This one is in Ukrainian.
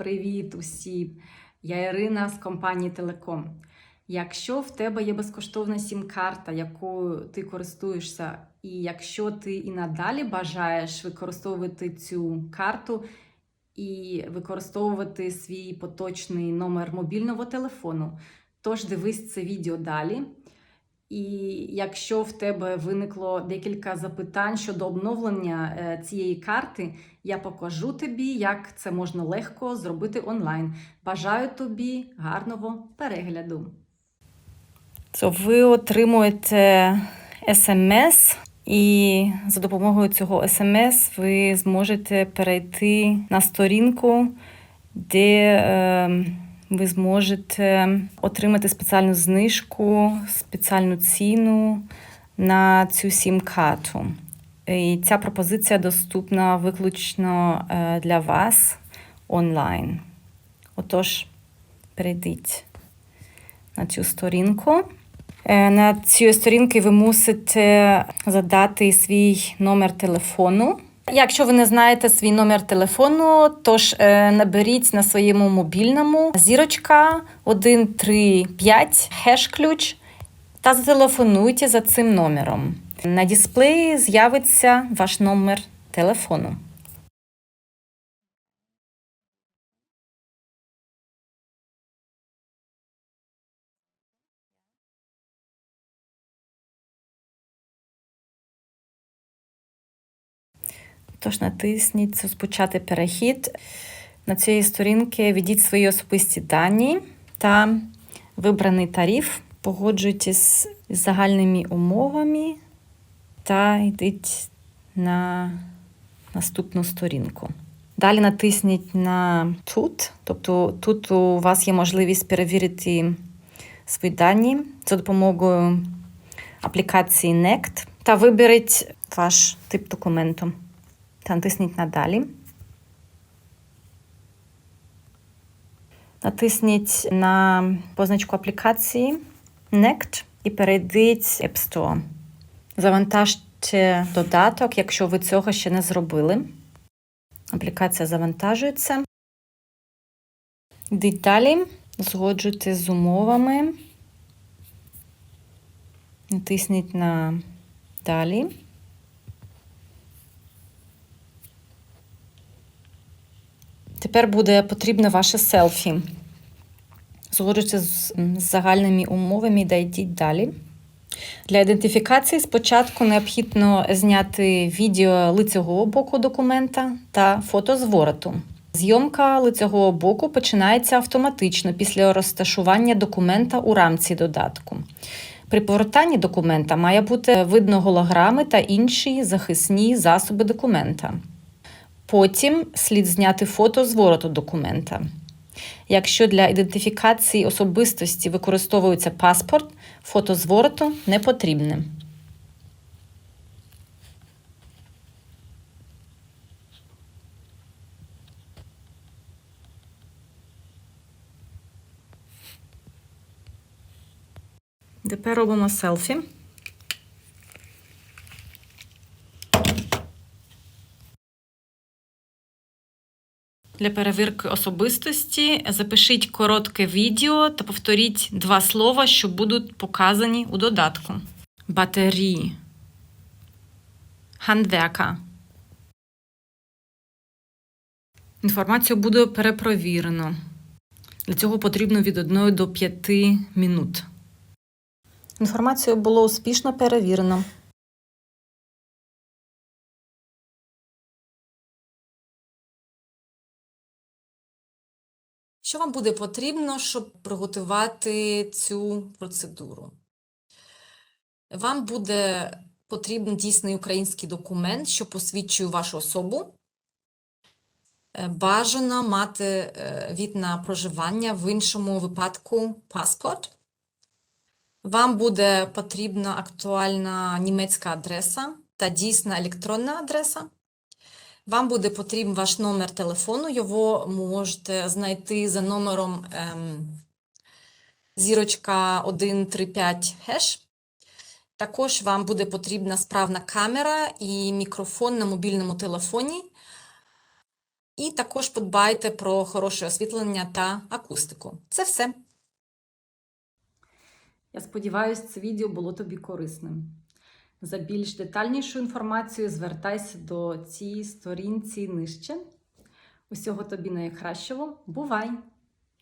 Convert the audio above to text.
Привіт усім! Я Ірина з компанії Телеком. Якщо в тебе є безкоштовна сім-карта, якою ти користуєшся, і якщо ти і надалі бажаєш використовувати цю карту і використовувати свій поточний номер мобільного телефону, тож дивись це відео далі. І якщо в тебе виникло декілька запитань щодо обновлення е, цієї карти, я покажу тобі, як це можна легко зробити онлайн. Бажаю тобі гарного перегляду. То ви отримуєте смс, і за допомогою цього смс ви зможете перейти на сторінку, де е, ви зможете отримати спеціальну знижку, спеціальну ціну на цю сім-карту. І ця пропозиція доступна виключно е, для вас онлайн. Отож, перейдіть на цю сторінку. Е, На цій сторінці ви мусите задати свій номер телефону. Якщо ви не знаєте свій номер телефону, тож е, наберіть на своєму мобільному зірочка 135 хеш-ключ та зателефонуйте за цим номером. На дисплеї з'явиться ваш номер телефону. Тож натисніть розпочати перехід. На цій сторінці введіть свої особисті дані та вибраний тариф. Погоджуйтесь з загальними умовами та йдіть на наступну сторінку. Далі натисніть на тут, тобто тут у вас є можливість перевірити свої дані за допомогою аплікації NECT та виберіть ваш тип документу та натисніть на далі. Натисніть на позначку аплікації NECT і перейдіть App Store. Завантажте додаток, якщо ви цього ще не зробили. Аплікація завантажується. Йдіть далі, згоджуйте з умовами. Натисніть на далі. Тепер буде потрібне ваше селфі. Згоджуйтеся з з загальними умовами та йдіть далі. Для ідентифікації спочатку необхідно зняти відео лицевого боку документа та фото звороту. Зйомка лицевого боку починається автоматично після розташування документа у рамці додатку. При повертанні документа має бути видно голограми та інші захисні засоби документа. Потім слід зняти фото звороту документа. Якщо для ідентифікації особистості використовується паспорт, фото звороту не потрібне. Тепер робимо селфі. Для перевірки особистості запишіть коротке відео та повторіть два слова, що будуть показані у додатку. Батарії. Handwerker. Інформацію буде перепровірено. Для цього потрібно від 1 до 5 минут. Інформацію було успішно перевірено. Що вам буде потрібно, щоб приготувати цю процедуру? Вам буде потрібен дійсний український документ, що посвідчує вашу особу. Е, Бажано мати е, від на проживання в іншому випадку паспорт. Вам буде потрібна актуальна німецька адреса та дійсна електронна адреса. Вам буде потрібен ваш номер телефону, його можете знайти за номером ем, зірочка 135 хеш. Також вам буде потрібна справна камера і мікрофон на мобільному телефоні. І також подбайте про хороше освітлення та акустику. Це все. Я сподіваюся, це відео було тобі корисним. За більш детальнішу інформацію звертайся до цієї сторінці нижче. Усього тобі найкращого. Бувай!